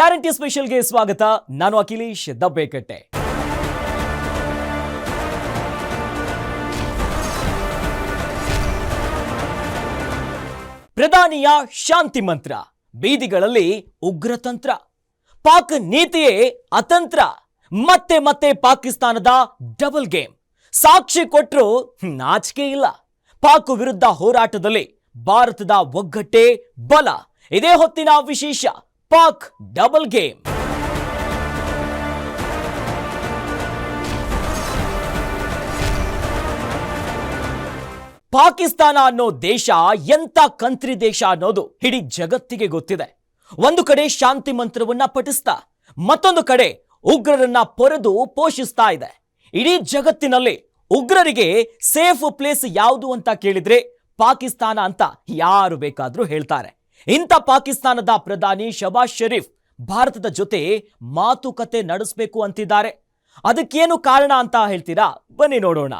Guarantee ಸ್ಪೆಷಲ್ಗೆ ಸ್ವಾಗತ. ನಾನು ಅಖಿಲೇಶ್ ದಬ್ಬೇಕಟ್ಟೆ. ಪ್ರಧಾನಿಯ ಶಾಂತಿ ಮಂತ್ರ. ಬೀದಿಗಳಲ್ಲಿ ಉಗ್ರತಂತ್ರ ಪಾಕ್ ನೀತಿಯೇ ಅತಂತ್ರ. ಮತ್ತೆ ಮತ್ತೆ ಪಾಕಿಸ್ತಾನದ ಡಬಲ್ ಗೇಮ್. ಸಾಕ್ಷಿ ಕೊಟ್ಟರು ನಾಚಿಕೆ ಇಲ್ಲ. ಪಾಕ್ ವಿರುದ್ಧ ಹೋರಾಟದಲ್ಲಿ ಭಾರತದ ಒಗ್ಗಟ್ಟೆ ಬಲ. ಇದೇ ಹೊತ್ತಿನ ವಿಶೇಷ. Pak double game. ಪಾಕಿಸ್ತಾನ ಅನ್ನೋ ದೇಶ ಎಂತ ಕಂತ್ರಿ ದೇಶ ಅನ್ನೋದು ಇಡೀ ಜಗತ್ತಿಗೆ ಗೊತ್ತಿದೆ. ಒಂದು ಕಡೆ ಶಾಂತಿ ಮಂತ್ರವನ್ನ ಪಠಿಸ್ತಾ, ಮತ್ತೊಂದು ಕಡೆ ಉಗ್ರರನ್ನ ಪೊರೆದು ಪೋಷಿಸ್ತಾ ಇದೆ. ಇಡೀ ಜಗತ್ತಿನಲ್ಲಿ ಉಗ್ರರಿಗೆ ಸೇಫ್ ಪ್ಲೇಸ್ ಯಾವುದು ಅಂತ ಕೇಳಿದ್ರೆ ಪಾಕಿಸ್ತಾನ ಅಂತ ಯಾರು ಬೇಕಾದ್ರೂ ಹೇಳ್ತಾರೆ. ಇಂಥ ಪಾಕಿಸ್ತಾನದ ಪ್ರಧಾನಿ ಶಬಾಜ್ ಶರೀಫ್ ಭಾರತದ ಜೊತೆ ಮಾತುಕತೆ ನಡೆಸಬೇಕು ಅಂತಿದ್ದಾರೆ. ಅದಕ್ಕೇನು ಕಾರಣ ಅಂತ ಹೇಳ್ತೀರಾ? ಬನ್ನಿ ನೋಡೋಣ.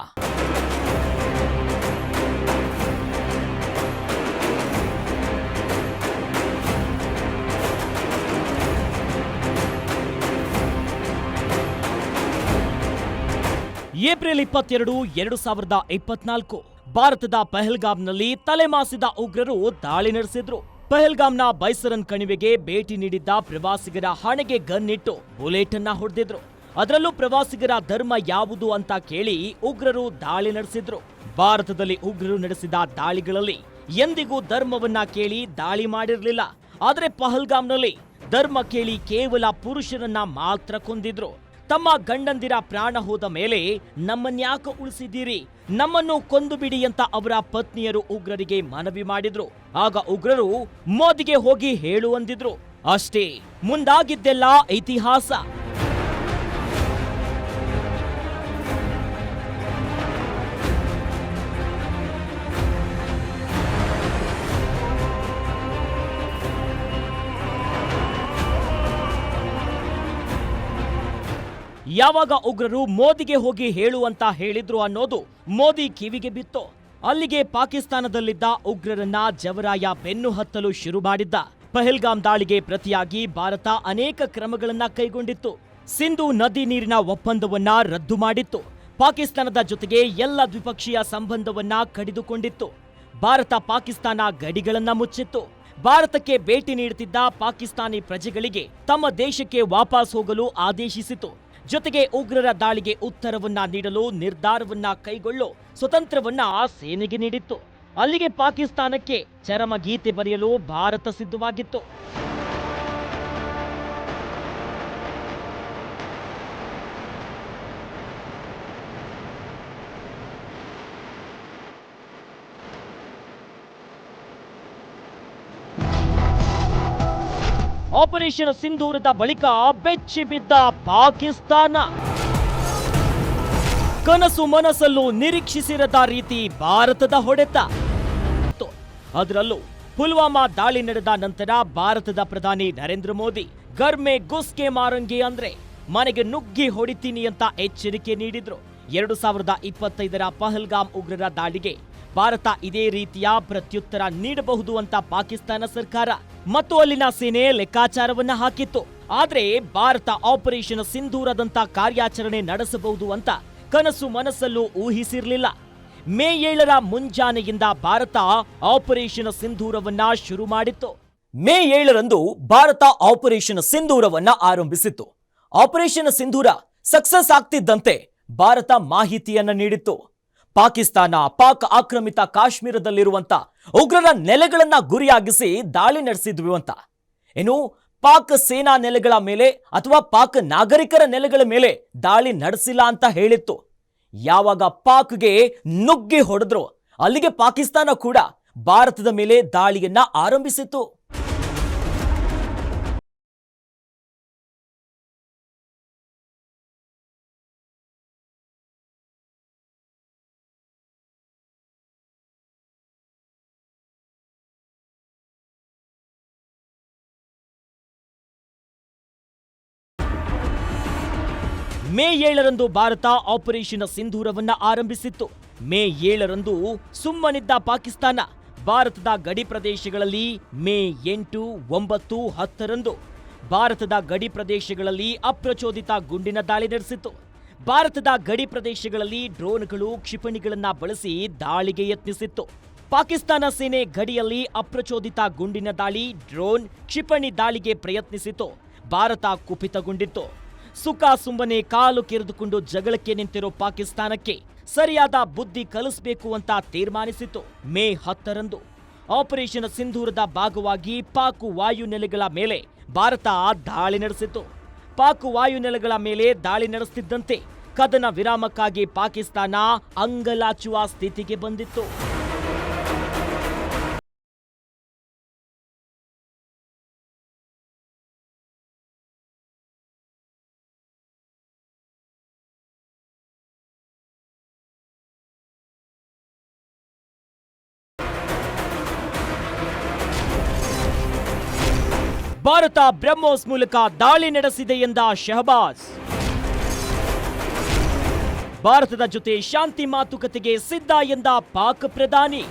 ಏಪ್ರಿಲ್ ಇಪ್ಪತ್ತೆರಡು ಎರಡು ಸಾವಿರದ ಇಪ್ಪತ್ನಾಲ್ಕು, ಭಾರತದ ಪೆಹಲ್ಗಾಮ್ನಲ್ಲಿ ತಲೆಮಾಸಿದ ಉಗ್ರರು ದಾಳಿ ನಡೆಸಿದ್ರು. ಪಹಲ್ಗಾಮ್ನ ಬೈಸರನ್ ಕಣಿವೆಗೆ ಭೇಟಿ ನೀಡಿದ್ದ ಪ್ರವಾಸಿಗರ ಹಣೆಗೆ ಗನ್ ಇಟ್ಟು ಬುಲೆಟ್ ಅನ್ನ ಹೊಡೆದಿದ್ರು. ಅದರಲ್ಲೂ ಪ್ರವಾಸಿಗರ ಧರ್ಮ ಯಾವುದು ಅಂತ ಕೇಳಿ ಉಗ್ರರು ದಾಳಿ ನಡೆಸಿದ್ರು. ಭಾರತದಲ್ಲಿ ಉಗ್ರರು ನಡೆಸಿದ ದಾಳಿಗಳಲ್ಲಿ ಎಂದಿಗೂ ಧರ್ಮವನ್ನ ಕೇಳಿ ದಾಳಿ ಮಾಡಿರಲಿಲ್ಲ. ಆದರೆ ಪಹಲ್ಗಾಮ್ನಲ್ಲಿ ಧರ್ಮ ಕೇಳಿ ಕೇವಲ ಪುರುಷರನ್ನ ಮಾತ್ರ ಕೊಂದಿದ್ರು. ತಮ್ಮ ಗಂಡಂದಿರ ಪ್ರಾಣ ಹೋದ ಮೇಲೆ ನಮ್ಮನ್ಯಾಕ ಉಳಿಸಿದ್ದೀರಿ? ನಮ್ಮನ್ನು ಕೊಂದು ಬಿಡಿ ಅಂತ ಅವರ ಪತ್ನಿಯರು ಉಗ್ರರಿಗೆ ಮನವಿ ಮಾಡಿದ್ರು. ಆಗ ಉಗ್ರರು ಮೋದಿಗೆ ಹೋಗಿ ಹೇಳುವಂದಿದ್ರು ಅಷ್ಟೇ, ಮುಂದಾಗಿದ್ದೆಲ್ಲ ಇತಿಹಾಸ. ಯಾವಾಗ ಉಗ್ರರು ಮೋದಿಗೆ ಹೋಗಿ ಹೇಳುವಂತ ಹೇಳಿದ್ರು ಅನ್ನೋದು ಮೋದಿ ಕಿವಿಗೆ ಬಿತ್ತು. ಅಲ್ಲಿಗೆ ಪಾಕಿಸ್ತಾನದಲ್ಲಿದ್ದ ಉಗ್ರರನ್ನ ಜವರಾಯ ಬೆನ್ನು ಹತ್ತಲು ಶುರು ಮಾಡಿದ್ದ. ಪಹಲ್ಗಾಮ್ ದಾಳಿಗೆ ಪ್ರತಿಯಾಗಿ ಭಾರತ ಅನೇಕ ಕ್ರಮಗಳನ್ನ ಕೈಗೊಂಡಿತ್ತು. ಸಿಂಧು ನದಿ ನೀರಿನ ಒಪ್ಪಂದವನ್ನ ರದ್ದು ಮಾಡಿತ್ತು. ಪಾಕಿಸ್ತಾನದ ಜೊತೆಗೆ ಎಲ್ಲ ದ್ವಿಪಕ್ಷೀಯ ಸಂಬಂಧವನ್ನ ಕಡಿದುಕೊಂಡಿತ್ತು. ಭಾರತ ಪಾಕಿಸ್ತಾನ ಗಡಿಗಳನ್ನ ಮುಚ್ಚಿತ್ತು. ಭಾರತಕ್ಕೆ ಭೇಟಿ ನೀಡುತ್ತಿದ್ದ ಪಾಕಿಸ್ತಾನಿ ಪ್ರಜೆಗಳಿಗೆ ತಮ್ಮ ದೇಶಕ್ಕೆ ವಾಪಸ್ ಹೋಗಲು ಆದೇಶಿಸಿತು. ಜೊತೆಗೆ ಉಗ್ರರ ದಾಳಿಗೆ ಉತ್ತರವನ್ನ ನೀಡಲು ನಿರ್ಧಾರವನ್ನ ಕೈಗೊಳ್ಳೋ ಸ್ವತಂತ್ರವನ್ನ ಆ ಸೇನೆಗೆ ನೀಡಿತ್ತು. ಅಲ್ಲಿಗೆ ಪಾಕಿಸ್ತಾನಕ್ಕೆ ಚರಮ ಗೀತೆ ಬರೆಯಲು ಭಾರತ ಸಿದ್ಧವಾಗಿತ್ತು. ಆಪರೇಷನ್ ಸಿಂಧೂರದ ಬಳಿಕ ಬೆಚ್ಚಿ ಬಿದ್ದ ಪಾಕಿಸ್ತಾನ. ಕನಸು ಮನಸ್ಸಲ್ಲೂ ನಿರೀಕ್ಷಿಸಿರದ ರೀತಿ ಭಾರತದ ಹೊಡೆತ. ಅದರಲ್ಲೂ ಪುಲ್ವಾಮಾ ದಾಳಿ ನಡೆದ ನಂತರ ಭಾರತದ ಪ್ರಧಾನಿ ನರೇಂದ್ರ ಮೋದಿ, ಗರ್ಮೆ ಗುಸ್ಕೆ ಮಾರಂಗಿ ಅಂದ್ರೆ ಮನೆಗೆ ನುಗ್ಗಿ ಹೊಡಿತೀನಿ ಅಂತ ಎಚ್ಚರಿಕೆ ನೀಡಿದ್ರು. ಎರಡು ಸಾವಿರದ ಇಪ್ಪತ್ತೈದರ ಪಹಲ್ಗಾಮ್ ಉಗ್ರರ ದಾಳಿಗೆ ಭಾರತ ಇದೇ ರೀತಿಯ ಪ್ರತ್ಯುತ್ತರ ನೀಡಬಹುದು ಅಂತ ಪಾಕಿಸ್ತಾನ ಸರ್ಕಾರ ಮತ್ತು ಅಲ್ಲಿನ ಸೇನೆ ಲೆಕ್ಕಾಚಾರವನ್ನ ಹಾಕಿತ್ತು. ಆದ್ರೆ ಭಾರತ ಆಪರೇಷನ್ ಸಿಂಧೂರದಂತ ಕಾರ್ಯಾಚರಣೆ ನಡೆಸಬಹುದು ಅಂತ ಕನಸು ಮನಸ್ಸಲ್ಲೂ ಊಹಿಸಿರಲಿಲ್ಲ. ಮೇ ಏಳರ ಮುಂಜಾನೆಯಿಂದ ಭಾರತ ಆಪರೇಷನ್ ಸಿಂಧೂರವನ್ನ ಶುರು ಮಾಡಿತ್ತು. ಮೇ ಏಳರಂದು ಭಾರತ ಆಪರೇಷನ್ ಸಿಂಧೂರವನ್ನ ಆರಂಭಿಸಿತ್ತು. ಆಪರೇಷನ್ ಸಿಂಧೂರ ಸಕ್ಸಸ್ ಆಗ್ತಿದ್ದಂತೆ ಭಾರತ ಮಾಹಿತಿಯನ್ನ ನೀಡಿತ್ತು. ಪಾಕಿಸ್ತಾನ ಪಾಕ್ ಆಕ್ರಮಿತ ಕಾಶ್ಮೀರದಲ್ಲಿರುವಂತ ಉಗ್ರರ ನೆಲೆಗಳನ್ನ ಗುರಿಯಾಗಿಸಿ ದಾಳಿ ನಡೆಸಿದ್ವಿ ಅಂತ. ಇನ್ನು ಪಾಕ್ ಸೇನಾ ನೆಲೆಗಳ ಮೇಲೆ ಅಥವಾ ಪಾಕ್ ನಾಗರಿಕರ ನೆಲೆಗಳ ಮೇಲೆ ದಾಳಿ ನಡೆಸಿಲ್ಲ ಅಂತ ಹೇಳಿತ್ತು. ಯಾವಾಗ ಪಾಕ್ಗೆ ನುಗ್ಗಿ ಹೊಡೆದ್ರು ಅಲ್ಲಿಗೆ ಪಾಕಿಸ್ತಾನ ಕೂಡ ಭಾರತದ ಮೇಲೆ ದಾಳಿಯನ್ನ ಆರಂಭಿಸಿತ್ತು. ಮೇ ಏಳರಂದು ಭಾರತ ಆಪರೇಷನ್ ಸಿಂಧೂರವನ್ನ ಆರಂಭಿಸಿತ್ತು. ಮೇ ಏಳರಂದು ಸುಮ್ಮನಿದ್ದ ಪಾಕಿಸ್ತಾನ ಭಾರತದ ಗಡಿ ಪ್ರದೇಶಗಳಲ್ಲಿ ಮೇ ಎಂಟು ಒಂಬತ್ತು ಹತ್ತರಂದು ಭಾರತದ ಗಡಿ ಪ್ರದೇಶಗಳಲ್ಲಿ ಅಪ್ರಚೋದಿತ ಗುಂಡಿನ ದಾಳಿ ನಡೆಸಿತ್ತು. ಭಾರತದ ಗಡಿ ಪ್ರದೇಶಗಳಲ್ಲಿ ಡ್ರೋನ್ಗಳು ಕ್ಷಿಪಣಿಗಳನ್ನ ಬಳಸಿ ದಾಳಿಗೆ ಯತ್ನಿಸಿತ್ತು. ಪಾಕಿಸ್ತಾನ ಸೇನೆ ಗಡಿಯಲ್ಲಿ ಅಪ್ರಚೋದಿತ ಗುಂಡಿನ ದಾಳಿ, ಡ್ರೋನ್ ಕ್ಷಿಪಣಿ ದಾಳಿಗೆ ಪ್ರಯತ್ನಿಸಿತು ಭಾರತ ಕುಪಿತಗೊಂಡಿತ್ತು. ಸುಖ ಸುಮ್ಮನೆ ಕಾಲು ಕೆರೆದುಕೊಂಡು ಜಗಳಕ್ಕೆ ನಿಂತಿರೋ ಪಾಕಿಸ್ತಾನಕ್ಕೆ ಸರಿಯಾದ ಬುದ್ಧಿ ಕಲಿಸಬೇಕು ಅಂತ ತೀರ್ಮಾನಿಸಿತು ಮೇ ಹತ್ತರಂದು. ಆಪರೇಷನ್ ಸಿಂಧೂರದ ಭಾಗವಾಗಿ ಪಾಕ್ ವಾಯುನೆಲೆಗಳ ಮೇಲೆ ಭಾರತ ದಾಳಿ ನಡೆಸಿತು. ಪಾಕ್ ವಾಯುನೆಲೆಗಳ ಮೇಲೆ ದಾಳಿ ನಡೆಸುತ್ತಿದ್ದಂತೆ ಕದನ ವಿರಾಮಕ್ಕಾಗಿ ಪಾಕಿಸ್ತಾನ ಅಂಗಲಾಚುವ ಸ್ಥಿತಿಗೆ ಬಂದಿತ್ತು. ಭಾರತ ಬ್ರಹ್ಮೋಸ್ ಮೂಲಕ ದಾಳಿ ನಡೆಸಿದೆ ಎಂದ ಶಹಬಾಜ್. ಭಾರತದ ಜೊತೆ ಶಾಂತಿ ಮಾತುಕತೆಗೆ ಸಿದ್ಧ ಎಂದ ಪಾಕ್ ಪ್ರಧಾನಿ.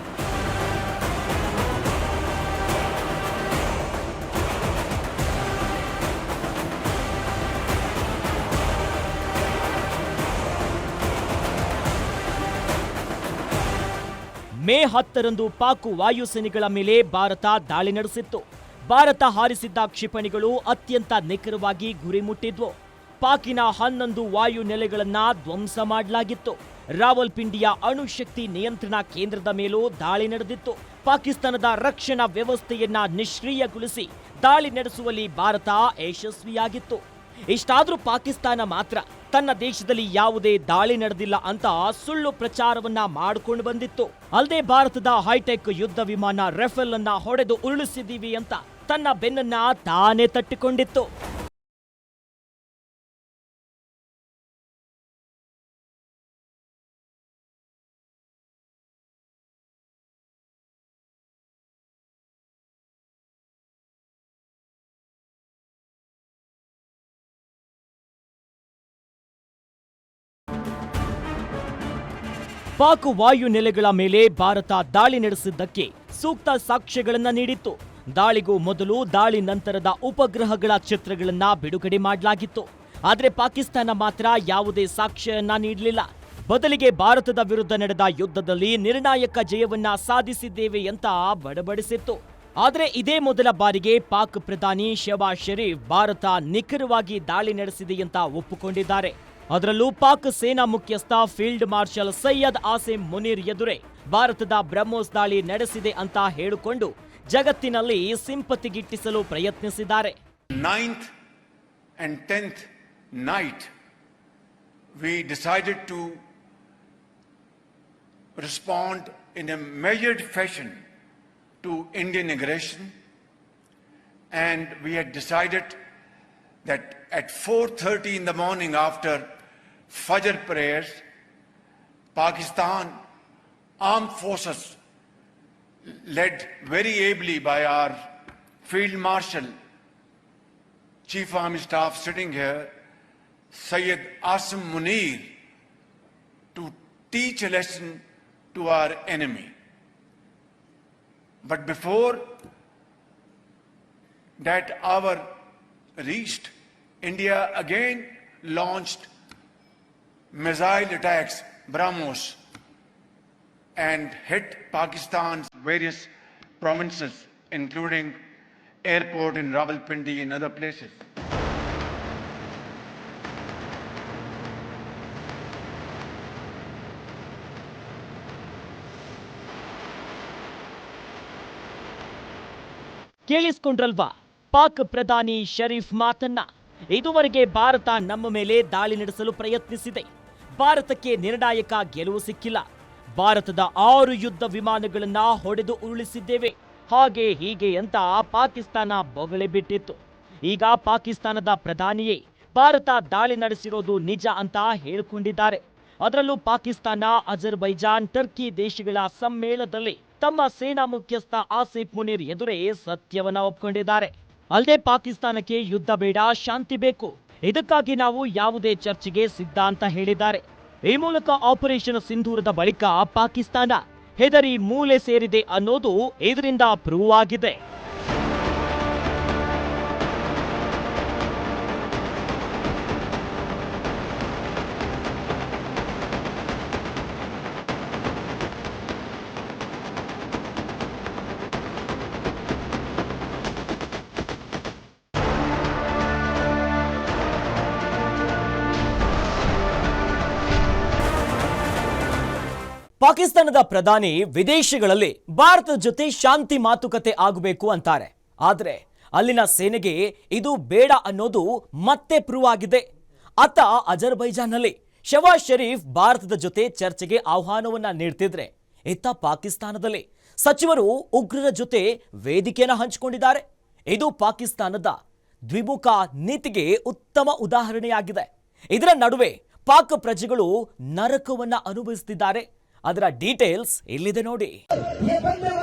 ಮೇ ಹತ್ತರಂದು ಪಾಕು ವಾಯುಸೇನೆಗಳ ಮೇಲೆ ಭಾರತ ದಾಳಿ ನಡೆಸಿತ್ತು. ಭಾರತ ಹಾರಿಸಿದ್ದ ಕ್ಷಿಪಣಿಗಳು ಅತ್ಯಂತ ನಿಖರವಾಗಿ ಗುರಿ ಮುಟ್ಟಿದ್ವು ಪಾಕಿನ ಹನ್ನೊಂದು ವಾಯು ನೆಲೆಗಳನ್ನ ಧ್ವಂಸ ಮಾಡಲಾಗಿತ್ತು. ರಾವಲ್ಪಿಂಡಿಯ ಅಣುಶಕ್ತಿ ನಿಯಂತ್ರಣ ಕೇಂದ್ರದ ಮೇಲೂ ದಾಳಿ ನಡೆದಿತ್ತು. ಪಾಕಿಸ್ತಾನದ ರಕ್ಷಣಾ ವ್ಯವಸ್ಥೆಯನ್ನ ನಿಷ್ಕ್ರಿಯಗೊಳಿಸಿ ದಾಳಿ ನಡೆಸುವಲ್ಲಿ ಭಾರತ ಯಶಸ್ವಿಯಾಗಿತ್ತು. ಇಷ್ಟಾದರೂ ಪಾಕಿಸ್ತಾನ ಮಾತ್ರ ತನ್ನ ದೇಶದಲ್ಲಿ ಯಾವುದೇ ದಾಳಿ ನಡೆದಿಲ್ಲ ಅಂತ ಸುಳ್ಳು ಪ್ರಚಾರವನ್ನ ಮಾಡಿಕೊಂಡು ಬಂದಿತ್ತು. ಅಲ್ಲದೆ ಭಾರತದ ಹೈಟೆಕ್ ಯುದ್ಧ ವಿಮಾನ ರೆಫೆಲ್ ಅನ್ನ ಹೊಡೆದು ಉರುಳಿಸಿದ್ದೀವಿ ಅಂತ ತನ್ನ ಬೆನ್ನನ್ನ ತಾನೇ ತಟ್ಟಿಕೊಂಡಿತ್ತು. ಪಾಕ್ ವಾಯು ನೆಲೆಗಳ ಮೇಲೆ ಭಾರತ ದಾಳಿ ನಡೆಸಿದ್ದಕ್ಕೆ ಸೂಕ್ತ ಸಾಕ್ಷ್ಯಗಳನ್ನು ನೀಡಿತ್ತು. ದಾಳಿಗೂ ಮೊದಲು ದಾಳಿ ನಂತರದ ಉಪಗ್ರಹಗಳ ಚಿತ್ರಗಳನ್ನು ಬಿಡುಗಡೆ ಮಾಡಲಾಗಿತ್ತು. ಆದರೆ ಪಾಕಿಸ್ತಾನ ಮಾತ್ರ ಯಾವುದೇ ಸಾಕ್ಷ್ಯವನ್ನ ನೀಡಲಿಲ್ಲ. ಬದಲಿಗೆ ಭಾರತದ ವಿರುದ್ಧ ನಡೆದ ಯುದ್ಧದಲ್ಲಿ ನಿರ್ಣಾಯಕ ಜಯವನ್ನ ಸಾಧಿಸಿದ್ದೇವೆ ಅಂತ ಬಡಬಡಿಸಿತ್ತು. ಆದರೆ ಇದೇ ಮೊದಲ ಬಾರಿಗೆ ಪಾಕ್ ಪ್ರಧಾನಿ ಶೆಹಬಾಜ್ ಷರೀಫ್ ಭಾರತ ನಿಖರವಾಗಿ ದಾಳಿ ನಡೆಸಿದೆ ಅಂತ ಒಪ್ಪಿಕೊಂಡಿದ್ದಾರೆ. ಅದರಲ್ಲೂ ಪಾಕ್ ಸೇನಾ ಮುಖ್ಯಸ್ಥ ಫೀಲ್ಡ್ ಮಾರ್ಷಲ್ ಸೈಯದ್ ಆಸಿಮ್ ಮುನೀರ್ ಎದುರೇ ಭಾರತದ ಬ್ರಹ್ಮೋಸ್ ದಾಳಿ ನಡೆಸಿದೆ ಅಂತ ಹೇಳಿಕೊಂಡು ಜಗತ್ತಿನಲ್ಲಿ ಸಿಂಪತಿಗಿಟ್ಟಿಸಲು ಪ್ರಯತ್ನಿಸಿದ್ದಾರೆ ninth and tenth night, we decided to respond in a measured fashion to Indian aggression, and we had decided that at 4:30 in the morning after Fajr prayers, Pakistan armed forces led very ably by our Field Marshal Chief Army Staff sitting here, Syed Asim Munir, to teach a lesson to our enemy. But before that hour reached, India again launched missile attacks, BrahMos, and hit Pakistan's various provinces, including airport in Rawalpindi and other places. ಕೇಳಿಸ್ಕೊಂಡ್ರಲ್ವಾ Pak ಪ್ರಧಾನಿ ಶರೀಫ್ ಮಾತನ್ನ ಇದುವರೆಗೆ ಭಾರತ ನಮ್ಮ ಮೇಲೆ ದಾಳಿ ನಡೆಸಲು ಪ್ರಯತ್ನಿಸಿದೆ ಭಾರತಕ್ಕೆ ನಿರ್ಣಾಯಕ ಗೆಲುವು ಸಿಕ್ಕಿಲ್ಲ ಭಾರತದ ಆರು ಯುದ್ಧ ವಿಮಾನಗಳನ್ನ ಹೊಡೆದು ಉರುಳಿಸಿದ್ದೇವೆ. ಹಾಗೆ ಹೀಗೆ ಅಂತ ಪಾಕಿಸ್ತಾನ ಬೊಗಳೆ ಬಿಟ್ಟಿತ್ತು. ಈಗ ಪಾಕಿಸ್ತಾನದ ಪ್ರಧಾನಿಯೇ ಭಾರತ ದಾಳಿ ನಡೆಸಿರೋದು ನಿಜ ಅಂತ ಹೇಳಿಕೊಂಡಿದ್ದಾರೆ. ಅದರಲ್ಲೂ ಪಾಕಿಸ್ತಾನ, ಅಜರ್ಬೈಜಾನ್, ಟರ್ಕಿ ದೇಶಗಳ ಸಮ್ಮೇಳನದಲ್ಲಿ ತಮ್ಮ ಸೇನಾ ಮುಖ್ಯಸ್ಥ ಆಸಿಫ್ ಮುನೀರ್ ಎದುರೇ ಸತ್ಯವನ್ನ ಒಪ್ಕೊಂಡಿದ್ದಾರೆ. ಅಲ್ಲದೆ ಪಾಕಿಸ್ತಾನಕ್ಕೆ ಯುದ್ಧ ಬೇಡ, ಶಾಂತಿ ಬೇಕು. ಇದಕ್ಕಾಗಿ ನಾವು ಯಾವುದೇ ಚರ್ಚೆಗೆ ಸಿದ್ಧ ಅಂತ ಹೇಳಿದ್ದಾರೆ. ಈ ಮೂಲಕ ಆಪರೇಷನ್ ಸಿಂಧೂರದ ಬಳಿಕ ಪಾಕಿಸ್ತಾನ ಹೆದರಿ ಮೂಲೆ ಸೇರಿದೆ ಅನ್ನೋದು ಇದರಿಂದ ಪ್ರೂವ್ ಆಗಿದೆ. ಪಾಕಿಸ್ತಾನದ ಪ್ರಧಾನಿ ವಿದೇಶಗಳಲ್ಲಿ ಭಾರತದ ಜೊತೆ ಶಾಂತಿ ಮಾತುಕತೆ ಆಗಬೇಕು ಅಂತಾರೆ. ಆದರೆ ಅಲ್ಲಿನ ಸೇನೆಗೆ ಇದು ಬೇಡ ಅನ್ನೋದು ಮತ್ತೆ ಪ್ರೂವ್ ಆಗಿದೆ. ಅತ್ತ ಅಜರ್ಬೈಜಾನ್ನಲ್ಲಿ ಶವಾಜ್ ಶರೀಫ್ ಭಾರತದ ಜೊತೆ ಚರ್ಚೆಗೆ ಆಹ್ವಾನವನ್ನ ನೀಡ್ತಿದ್ರೆ, ಇತ್ತ ಪಾಕಿಸ್ತಾನದಲ್ಲಿ ಸಚಿವರು ಉಗ್ರರ ಜೊತೆ ವೇದಿಕೆಯನ್ನು ಹಂಚಿಕೊಂಡಿದ್ದಾರೆ. ಇದು ಪಾಕಿಸ್ತಾನದ ದ್ವಿಮುಖ ನೀತಿಗೆ ಉತ್ತಮ ಉದಾಹರಣೆಯಾಗಿದೆ. ಇದರ ನಡುವೆ ಪಾಕ್ ಪ್ರಜೆಗಳು ನರಕವನ್ನ ಅನುಭವಿಸುತ್ತಿದ್ದಾರೆ ಅದರ ಡೀಟೇಲ್ಸ್ ಇಲ್ಲಿದೆ ನೋಡಿ ये बनने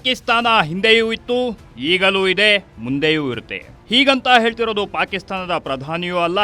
ಪಾಕಿಸ್ತಾನ ಹಿಂದೆಯೂ ಇತ್ತು, ಈಗಲೂ ಇದೆ, ಮುಂದೆಯೂ ಇರುತ್ತೆ. ಹೀಗಂತ ಹೇಳ್ತಿರೋದು ಪಾಕಿಸ್ತಾನದ ಪ್ರಧಾನಿಯೂ ಅಲ್ಲ,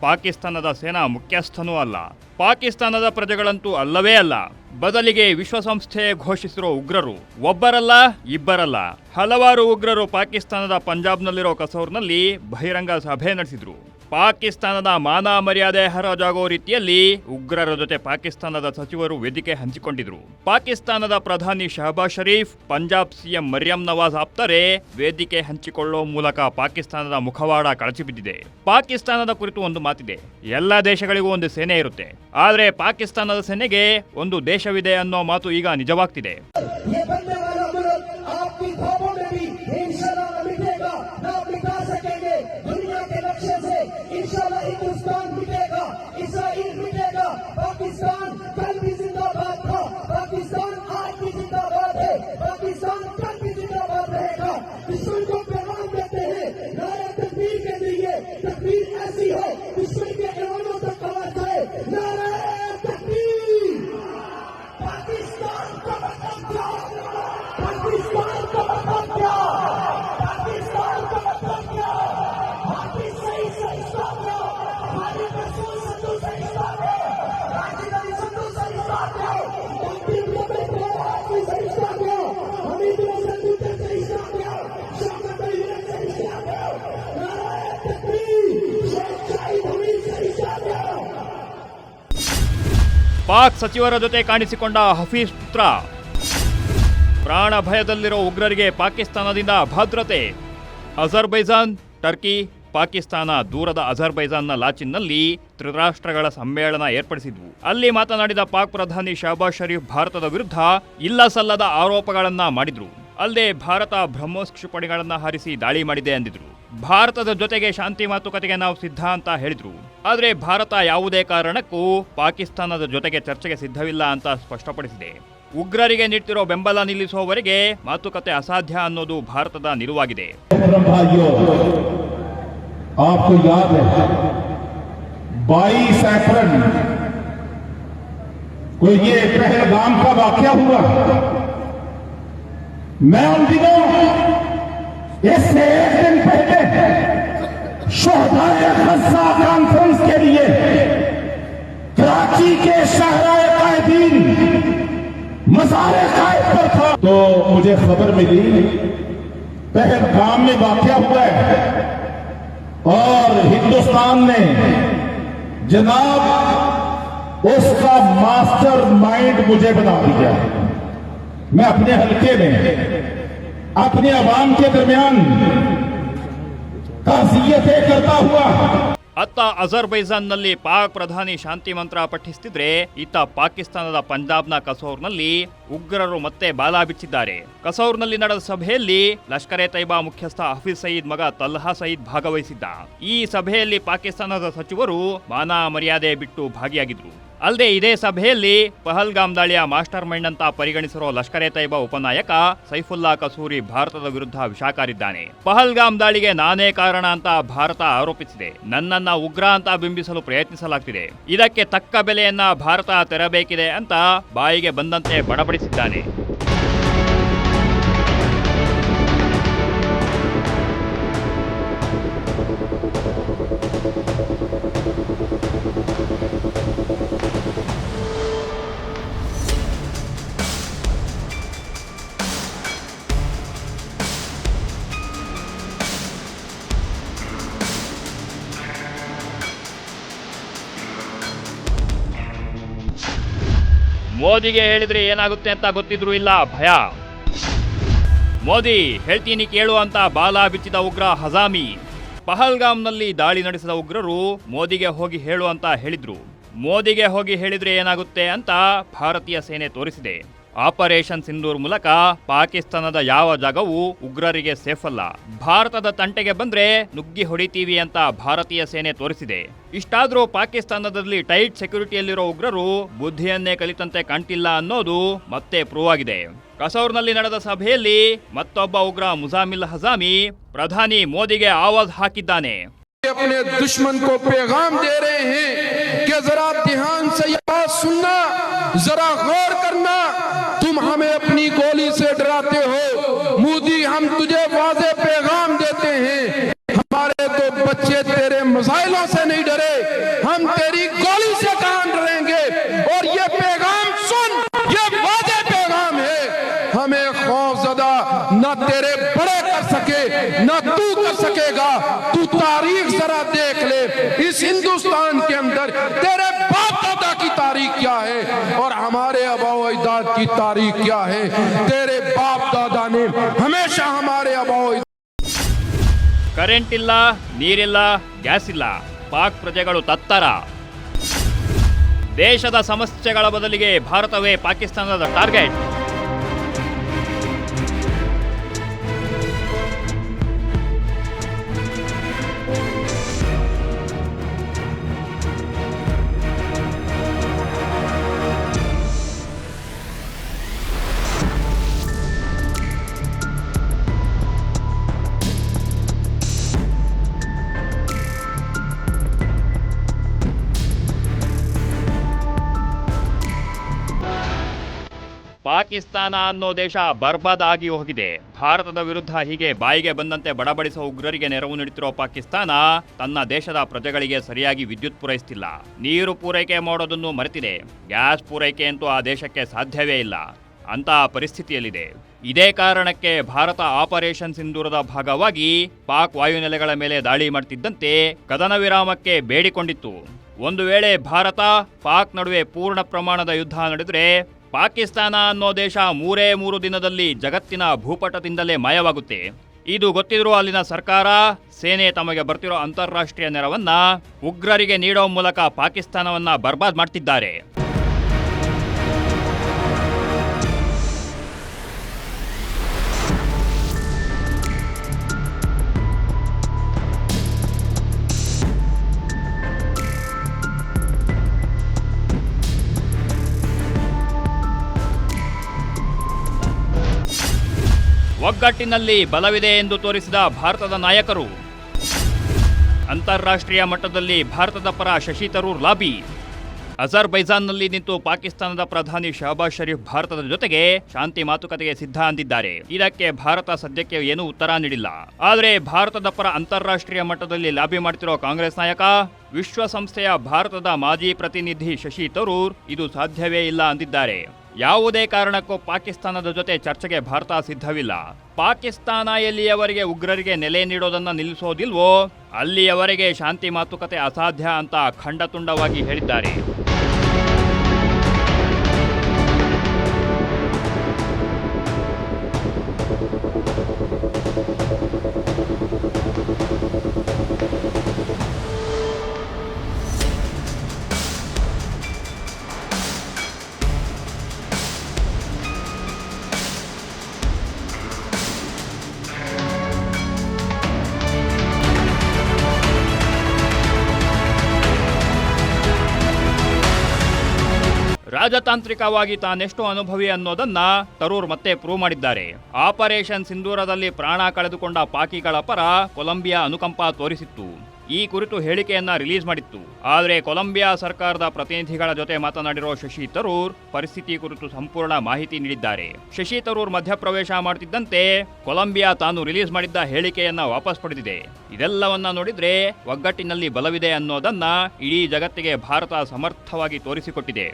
ಪಾಕಿಸ್ತಾನದ ಸೇನಾ ಮುಖ್ಯಸ್ಥನೂ ಅಲ್ಲ. ಪಾಕಿಸ್ತಾನದ ಪ್ರಜೆಗಳಂತೂ ಅಲ್ಲವೇ ಅಲ್ಲ. ಬದಲಿಗೆ ವಿಶ್ವಸಂಸ್ಥೆ ಘೋಷಿಸಿರೋ ಉಗ್ರರು ಒಬ್ಬರಲ್ಲ, ಇಬ್ಬರಲ್ಲ. ಹಲವಾರು ಉಗ್ರರು ಪಾಕಿಸ್ತಾನದ ಪಂಜಾಬ್ನಲ್ಲಿರೋ ಕಸೌರ್ನಲ್ಲಿ ಬಹಿರಂಗ ಸಭೆ ನಡೆಸಿದ್ರು. ಪಾಕಿಸ್ತಾನದ ಮಾನ ಮರ್ಯಾದೆ ಹರಾಜಾಗೋ ರೀತಿಯಲ್ಲಿ ಉಗ್ರರ ಜೊತೆ ಪಾಕಿಸ್ತಾನದ ಸಚಿವರು ವೇದಿಕೆ ಹಂಚಿಕೊಂಡಿದ್ರು. ಪಾಕಿಸ್ತಾನದ ಪ್ರಧಾನಿ ಶಹಬಾಜ್ ಶರೀಫ್, ಪಂಜಾಬ್ ಸಿಎಂ ಮರಿಯಂ ನವಾಜ್ ಆಪ್ತರೆ ವೇದಿಕೆ ಹಂಚಿಕೊಳ್ಳೋ ಮೂಲಕ ಪಾಕಿಸ್ತಾನದ ಮುಖವಾಡ ಕಳಚಿಬಿದ್ದಿದೆ. ಪಾಕಿಸ್ತಾನದ ಕುರಿತು ಒಂದು ಮಾತಿದೆ. ಎಲ್ಲ ದೇಶಗಳಿಗೂ ಒಂದು ಸೇನೆ ಇರುತ್ತೆ. ಆದರೆ ಪಾಕಿಸ್ತಾನದ ಸೇನೆಗೆ ಒಂದು ದೇಶವಿದೆ ಅನ್ನೋ ಮಾತು ಈಗ ನಿಜವಾಗ್ತಿದೆ. বিশ্ব ಪಾಕ್ ಸಚಿವರ ಜೊತೆ ಕಾಣಿಸಿಕೊಂಡ ಹಫೀಜ್ ಪುತ್ರ. ಪ್ರಾಣ ಭಯದಲ್ಲಿರೋ ಉಗ್ರರಿಗೆ ಪಾಕಿಸ್ತಾನದಿಂದ ಭದ್ರತೆ. ಅಜರ್ಬೈಜಾನ್, ಟರ್ಕಿ, ಪಾಕಿಸ್ತಾನ ದೂರದ ಅಜರ್ಬೈಜಾನ್ನ ಲಾಚಿನ್ನಲ್ಲಿ ತ್ರಿರಾಷ್ಟ್ರಗಳ ಸಮ್ಮೇಳನ ಏರ್ಪಡಿಸಿದ್ವು. ಅಲ್ಲಿ ಮಾತನಾಡಿದ ಪಾಕ್ ಪ್ರಧಾನಿ ಶಹಬಾಜ್ ಷರೀಫ್ ಭಾರತದ ವಿರುದ್ಧ ಇಲ್ಲ ಸಲ್ಲದ ಆರೋಪಗಳನ್ನ ಮಾಡಿದ್ರು. ಅಲ್ಲದೆ ಭಾರತ ಬ್ರಹ್ಮೋಸ್ ಕ್ಷಿಪಣಿಗಳನ್ನ ಹಾರಿಸಿ ದಾಳಿ ಮಾಡಿದೆ ಅಂದಿದ್ರು. ಭಾರತದ ಜೊತೆಗೆ ಶಾಂತಿ ಮಾತುಕತೆಗೆ ನಾವು ಸಿದ್ಧ ಅಂತ ಹೇಳಿದ್ರು. ಆದ್ರೆ ಭಾರತ ಯಾವುದೇ ಕಾರಣಕ್ಕೂ ಪಾಕಿಸ್ತಾನದ ಜೊತೆಗೆ ಚರ್ಚೆಗೆ ಸಿದ್ಧವಿಲ್ಲ ಅಂತ ಸ್ಪಷ್ಟಪಡಿಸಿದೆ ಉಗ್ರರಿಗೆ ನೀಡ್ತಿರೋ ಬೆಂಬಲ ನಿಲ್ಲಿಸುವವರೆಗೆ ಮಾತುಕತೆ ಅಸಾಧ್ಯ ಅನ್ನೋದು ಭಾರತದ ನಿಲುವಾಗಿದೆ मोहतरम भाइयों आपको याद है 22 अप्रैल को ये पहलगाम का वाक्य हुआ मैं उन दिनों इससे एक दिन पहले شہدائے خزہ کانفرنس کے لیے، کراچی کے شہرائے قائدین مزار قائد پر تھا۔ تو مجھے خبر ملی، پہلگام میں واقعہ ہوا ہے۔ اور ہندوستان نے جناب، اس کا ماسٹر مائنڈ مجھے بنا دیا۔ میں اپنے حلقے میں، اپنے عوام کے درمیان ಅತ್ತ ಅಜರ್ಬೈಜಾನ್ನಲ್ಲಿ ಪಾಕ್ ಪ್ರಧಾನಿ ಶಾಂತಿ ಮಂತ್ರ ಪಠಿಸ್ತಿದ್ರೆ ಇತ್ತ ಪಾಕಿಸ್ತಾನದ ಪಂಜಾಬ್ನ ಕಸೌರ್ನಲ್ಲಿ ಉಗ್ರರು ಮತ್ತೆ ಬಾಲ ಬಿಚ್ಚಿದ್ದಾರೆ. ಕಸೌರ್ನಲ್ಲಿ ನಡೆದ ಸಭೆಯಲ್ಲಿ ಲಷ್ಕರ್ ಎ ತೈಬಾ ಮುಖ್ಯಸ್ಥ ಹಫೀಜ್ ಸಯೀದ್ ಮಗ ತಲ್ಹಾ ಸಯೀದ್ ಭಾಗವಹಿಸಿದ್ದ. ಈ ಸಭೆಯಲ್ಲಿ ಪಾಕಿಸ್ತಾನದ ಸಚಿವರು ಮಾನ ಮರ್ಯಾದೆ ಬಿಟ್ಟು ಭಾಗಿಯಾಗಿದ್ರು. ಅಲ್ಲದೆ ಇದೇ ಸಭೆಯಲ್ಲಿ ಪಹಲ್ಗಾಮ್ ದಾಳಿಯ ಮಾಸ್ಟರ್ ಮೈಂಡ್ ಅಂತ ಪರಿಗಣಿಸಿರುವ ಲಷ್ಕರ್ ಎ ತೈಬಾ ಉಪನಾಯಕ ಸೈಫುಲ್ಲಾ ಕಸೂರಿ ಭಾರತದ ವಿರುದ್ಧ ವಿಷಾಕಾರಿದ್ದಾನೆ ಪಹಲ್ಗಾಮ್ ದಾಳಿಗೆ ನಾನೇ ಕಾರಣ ಅಂತ ಭಾರತ ಆರೋಪಿಸಿದೆ. ನನ್ನನ್ನ ಉಗ್ರ ಅಂತ ಬಿಂಬಿಸಲು ಪ್ರಯತ್ನಿಸಲಾಗ್ತಿದೆ. ಇದಕ್ಕೆ ತಕ್ಕ ಬೆಲೆಯನ್ನ ಭಾರತ ತೆರಬೇಕಿದೆ ಅಂತ ಬಾಯಿಗೆ ಬಂದಂತೆ ಬಡಬಡಿಸಿದ್ದಾನೆ. ಮೋದಿಗೆ ಹೇಳಿದ್ರೆ ಏನಾಗುತ್ತೆ ಅಂತ ಗೊತ್ತಿದ್ರು ಇಲ್ಲ, ಭಯ. ಮೋದಿ ಹೇಳ್ತೀನಿ ಕೇಳು ಅಂತ ಬಾಲ ಬಿಚ್ಚಿದ ಉಗ್ರ ಹಜಾಮಿ. ಪಹಲ್ಗಾಮ್ನಲ್ಲಿ ದಾಳಿ ನಡೆಸಿದ ಉಗ್ರರು ಮೋದಿಗೆ ಹೋಗಿ ಹೇಳು ಅಂತ ಹೇಳಿದ್ರು. ಮೋದಿಗೆ ಹೋಗಿ ಹೇಳಿದ್ರೆ ಏನಾಗುತ್ತೆ ಅಂತ ಭಾರತೀಯ ಸೇನೆ ತೋರಿಸಿದೆ. ಆಪರೇಷನ್ ಸಿಂಧೂರ್ ಮೂಲಕ ಪಾಕಿಸ್ತಾನದ ಯಾವ ಜಾಗವೂ ಉಗ್ರರಿಗೆ ಸೇಫ್ ಅಲ್ಲ ಭಾರತದ ತಂಟೆಗೆ ಬಂದ್ರೆ ನುಗ್ಗಿ ಹೊಡಿತೀವಿ ಅಂತ ಭಾರತೀಯ ಸೇನೆ ತೋರಿಸಿದೆ ಇಷ್ಟಾದ್ರೂ ಪಾಕಿಸ್ತಾನದಲ್ಲಿ ಟೈಟ್ ಸೆಕ್ಯೂರಿಟಿಯಲ್ಲಿರೋ ಉಗ್ರರು ಬುದ್ಧಿಯನ್ನೇ ಕಲಿತಂತೆ ಕಾಣ್ತಿಲ್ಲ ಅನ್ನೋದು ಮತ್ತೆ ಪ್ರೂವ್ ಆಗಿದೆ ಕಸೌರ್ನಲ್ಲಿ ನಡೆದ ಸಭೆಯಲ್ಲಿ ಮತ್ತೊಬ್ಬ ಉಗ್ರ ಮುಜಾಮಿಲ್ ಹಜಾಮಿ ಪ್ರಧಾನಿ ಮೋದಿಗೆ ಆವಾಜ್ ಹಾಕಿದ್ದಾನೆ अपने दुश्मन को पैगाम दे रहे हैं कि जरा ध्यान से ये बात सुनना जरा गौर करना میزائلوں سے نہیں ڈرے۔ ہم تیری گولی سے کہاں ڈریں گے۔ اور یہ پیغام سن۔ یہ واضح پیغام ہے۔ ہمیں خوف زدہ نہ تیرے بڑے کر سکے، نہ تو کر سکے گا۔ تو تاریخ ذرا دیکھ لے۔ اس ہندوستان کے اندر تیرے باپ دادا کی تاریخ کیا ہے؟ اور ہمارے آبا اجداد کی تاریخ کیا ہے؟ تیرے باپ دادا نے ہمیشہ ہمارے آبا و ಕರೆಂಟ್ ಇಲ್ಲ ನೀರಿಲ್ಲ ಗ್ಯಾಸ್ ಇಲ್ಲ. ಪಾಕ್ ಪ್ರಜೆಗಳು ತತ್ತರ. ದೇಶದ ಸಮಸ್ಯೆಗಳ ಬದಲಿಗೆ ಭಾರತವೇ ಪಾಕಿಸ್ತಾನದ ಟಾರ್ಗೆಟ್. ಪಾಕಿಸ್ತಾನ ಅನ್ನೋ ದೇಶ ಬರ್ಬಾದ್ ಆಗಿ ಹೋಗಿದೆ. ಭಾರತದ ವಿರುದ್ಧ ಹೀಗೆ ಬಾಯಿಗೆ ಬಂದಂತೆ ಬಡಬಡಿಸುವ ಉಗ್ರರಿಗೆ ನೆರವು ನೀಡುತ್ತಿರುವ ಪಾಕಿಸ್ತಾನ ತನ್ನ ದೇಶದ ಪ್ರಜೆಗಳಿಗೆ ಸರಿಯಾಗಿ ವಿದ್ಯುತ್ ಪೂರೈಸುತ್ತಿಲ್ಲ ನೀರು ಪೂರೈಕೆ ಮಾಡೋದನ್ನು ಮರೆತಿದೆ. ಗ್ಯಾಸ್ ಪೂರೈಕೆ ಅಂತೂ ಆ ದೇಶಕ್ಕೆ ಸಾಧ್ಯವೇ ಇಲ್ಲ. ಅಂತಹ ಪರಿಸ್ಥಿತಿಯಲ್ಲಿದೆ. ಇದೇ ಕಾರಣಕ್ಕೆ ಭಾರತ ಆಪರೇಷನ್ ಸಿಂಧೂರದ ಭಾಗವಾಗಿ ಪಾಕ್ ವಾಯುನೆಲೆಗಳ ಮೇಲೆ ದಾಳಿ ಮಾಡ್ತಿದ್ದಂತೆ ಕದನ ವಿರಾಮಕ್ಕೆ ಬೇಡಿಕೊಂಡಿತ್ತು. ಒಂದು ವೇಳೆ ಭಾರತ ಪಾಕ್ ನಡುವೆ ಪೂರ್ಣ ಪ್ರಮಾಣದ ಯುದ್ಧ ನಡೆದರೆ ಪಾಕಿಸ್ತಾನ ಅನ್ನೋ ದೇಶ ಮೂರೇ ಮೂರು ದಿನದಲ್ಲಿ ಜಗತ್ತಿನ ಭೂಪಟದಿಂದಲೇ ಮಾಯವಾಗುತ್ತೆ. ಇದು ಗೊತ್ತಿದ್ರೂ ಅಲ್ಲಿನ ಸರ್ಕಾರ, ಸೇನೆ ತಮಗೆ ಬರ್ತಿರೋ ಅಂತಾರಾಷ್ಟ್ರೀಯ ನೆರವನ್ನ ಉಗ್ರರಿಗೆ ನೀಡೋ ಮೂಲಕ ಪಾಕಿಸ್ತಾನವನ್ನ ಬರ್ಬಾದ್ ಮಾಡ್ತಿದ್ದಾರೆ. ಒಗ್ಗಟ್ಟಿನಲ್ಲಿ ಬಲವಿದೆ ಎಂದು ತೋರಿಸಿದ ಭಾರತದ ನಾಯಕರು. ಅಂತಾರಾಷ್ಟ್ರೀಯ ಮಟ್ಟದಲ್ಲಿ ಭಾರತದ ಪರ ಶಶಿ ತರೂರ್ ಲಾಬಿ. ಅಜರ್ಬೈಜಾನ್ನಲ್ಲಿ ನಿಂತು ಪಾಕಿಸ್ತಾನದ ಪ್ರಧಾನಿ ಶಹಬಾಜ್ ಷರೀಫ್ ಭಾರತದ ಜೊತೆಗೆ ಶಾಂತಿ ಮಾತುಕತೆಗೆ ಸಿದ್ಧ ಅಂದಿದ್ದಾರೆ. ಇದಕ್ಕೆ ಭಾರತ ಸದ್ಯಕ್ಕೆ ಏನೂ ಉತ್ತರ ನೀಡಿಲ್ಲ. ಆದರೆ ಭಾರತದ ಪರ ಅಂತಾರಾಷ್ಟ್ರೀಯ ಮಟ್ಟದಲ್ಲಿ ಲಾಬಿ ಮಾಡ್ತಿರೋ ಕಾಂಗ್ರೆಸ್ ನಾಯಕ ವಿಶ್ವಸಂಸ್ಥೆಯ ಭಾರತದ ಮಾಜಿ ಪ್ರತಿನಿಧಿ ಶಶಿ ತರೂರ್ ಇದು ಸಾಧ್ಯವೇ ಇಲ್ಲ ಅಂದಿದ್ದಾರೆ. ಯಾವುದೇ ಕಾರಣಕ್ಕೂ ಪಾಕಿಸ್ತಾನದ ಜೊತೆ ಚರ್ಚೆಗೆ ಭಾರತ ಸಿದ್ಧವಿಲ್ಲ. ಪಾಕಿಸ್ತಾನ ಎಲ್ಲಿಯವರೆಗೆ ಉಗ್ರರಿಗೆ ನೆಲೆ ನೀಡೋದನ್ನ ನಿಲ್ಲಿಸೋದಿಲ್ವೋ, ಅಲ್ಲಿಯವರೆಗೆ ಶಾಂತಿ ಮಾತುಕತೆ ಅಸಾಧ್ಯ ಅಂತ ಖಂಡತುಂಡವಾಗಿ ಹೇಳಿದ್ದಾರೆ. ರಾಜತಾಂತ್ರಿಕವಾಗಿ ತಾನೆಷ್ಟು ಅನುಭವಿ ಅನ್ನೋದನ್ನ ತರೂರ್ ಮತ್ತೆ ಪ್ರೂವ್ ಮಾಡಿದ್ದಾರೆ. ಆಪರೇಷನ್ ಸಿಂಧೂರದಲ್ಲಿ ಪ್ರಾಣ ಕಳೆದುಕೊಂಡ ಪಾಕಿಗಳ ಪರ ಕೊಲಂಬಿಯಾ ಅನುಕಂಪ ತೋರಿಸಿತ್ತು. ಈ ಕುರಿತು ಹೇಳಿಕೆಯನ್ನ ರಿಲೀಸ್ ಮಾಡಿತ್ತು. ಆದರೆ ಕೊಲಂಬಿಯಾ ಸರ್ಕಾರದ ಪ್ರತಿನಿಧಿಗಳ ಜೊತೆ ಮಾತನಾಡಿರೋ ಶಶಿ ತರೂರ್ ಪರಿಸ್ಥಿತಿ ಕುರಿತು ಸಂಪೂರ್ಣ ಮಾಹಿತಿ ನೀಡಿದ್ದಾರೆ. ಶಶಿ ತರೂರ್ ಮಧ್ಯಪ್ರವೇಶ ಮಾಡುತ್ತಿದ್ದಂತೆ ಕೊಲಂಬಿಯಾ ತಾನು ರಿಲೀಸ್ ಮಾಡಿದ್ದ ಹೇಳಿಕೆಯನ್ನ ವಾಪಸ್ ಪಡೆದಿದೆ. ಇದೆಲ್ಲವನ್ನ ನೋಡಿದ್ರೆ ಒಗ್ಗಟ್ಟಿನಲ್ಲಿ ಬಲವಿದೆ ಅನ್ನೋದನ್ನ ಇಡೀ ಜಗತ್ತಿಗೆ ಭಾರತ ಸಮರ್ಥವಾಗಿ ತೋರಿಸಿಕೊಟ್ಟಿದೆ.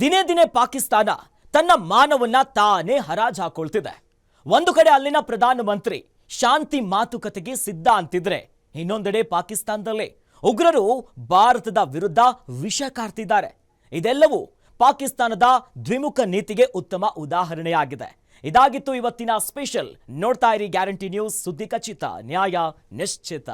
ದಿನೇ ದಿನೇ ಪಾಕಿಸ್ತಾನ ತನ್ನ ಮಾನವನ್ನ ತಾನೇ ಹರಾಜ್ ಹಾಕೊಳ್ತಿದೆ. ಒಂದು ಕಡೆ ಅಲ್ಲಿನ ಪ್ರಧಾನಮಂತ್ರಿ ಶಾಂತಿ ಮಾತುಕತೆಗೆ ಸಿದ್ಧ ಅಂತಿದ್ರೆ, ಇನ್ನೊಂದೆಡೆ ಪಾಕಿಸ್ತಾನದಲ್ಲಿ ಉಗ್ರರು ಭಾರತದ ವಿರುದ್ಧ ವಿಷ ಕಾರ್ತಿದ್ದಾರೆ. ಇದೆಲ್ಲವೂ ಪಾಕಿಸ್ತಾನದ ದ್ವಿಮುಖ ನೀತಿಗೆ ಉತ್ತಮ ಉದಾಹರಣೆಯಾಗಿದೆ. ಇದಾಗಿತ್ತು ಇವತ್ತಿನ ಸ್ಪೆಷಲ್ ನೋಡ್ತಾ ಇರಿ ಗ್ಯಾರಂಟಿ ನ್ಯೂಸ್ ಸುದ್ದಿ ಖಚಿತ, ನ್ಯಾಯ ನಿಶ್ಚಿತ.